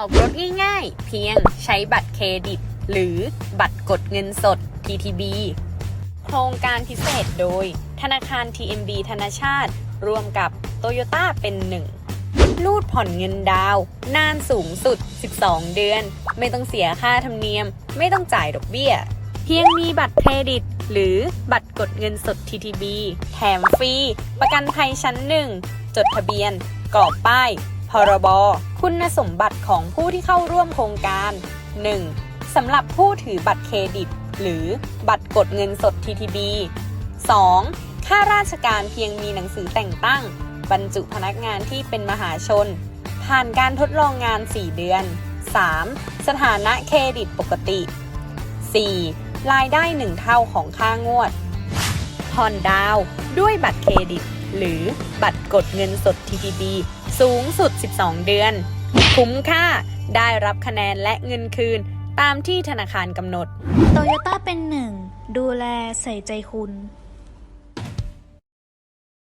ออกรถง่ายๆ เพียงใช้บัตรเครดิต หรือบัตรกดเงินสด TTB โครงการพิเศษโดย ธนาคาร TMB ธนาชาติ ร่วมกับโตโยต้าเป็นหนึ่งรูดผ่อนเงินดาวน์นานสูงสุด 12 เดือน ไม่ต้องเสียค่าธรรมเนียม ไม่ต้องจ่ายดอกเบี้ย เพียงมีบัตรเครดิต หรือบัตรกดเงินสด TTB แถมฟรี ประกันภัยชั้นหนึ่ง จดทะเบียนกรอบป้าย พรบ คุณสมบัติของผู้ที่เข้าร่วมโครงการ 1. สำหรับผู้ถือบัตรเครดิต หรือบัตรกดเงินสด TTB 2. ข้าราชการเพียงมีหนังสือแต่งตั้ง บรรจุพนักงานที่เป็นมหาชน ผ่านการทดลองงาน 4 เดือน 3. สถานะเครดิตปกติ 4. รายได้ 1 เท่าของค่างวดผ่อนดาวด้วยบัตรเครดิต หรือบัตรกดเงินสด TTB สูงสุด 12 เดือน คุ้มค่าได้รับคะแนนและเงินคืนตามที่ธนาคารกำหนด โตโยต้าเป็นหนึ่ง ดูแลใส่ใจคุณ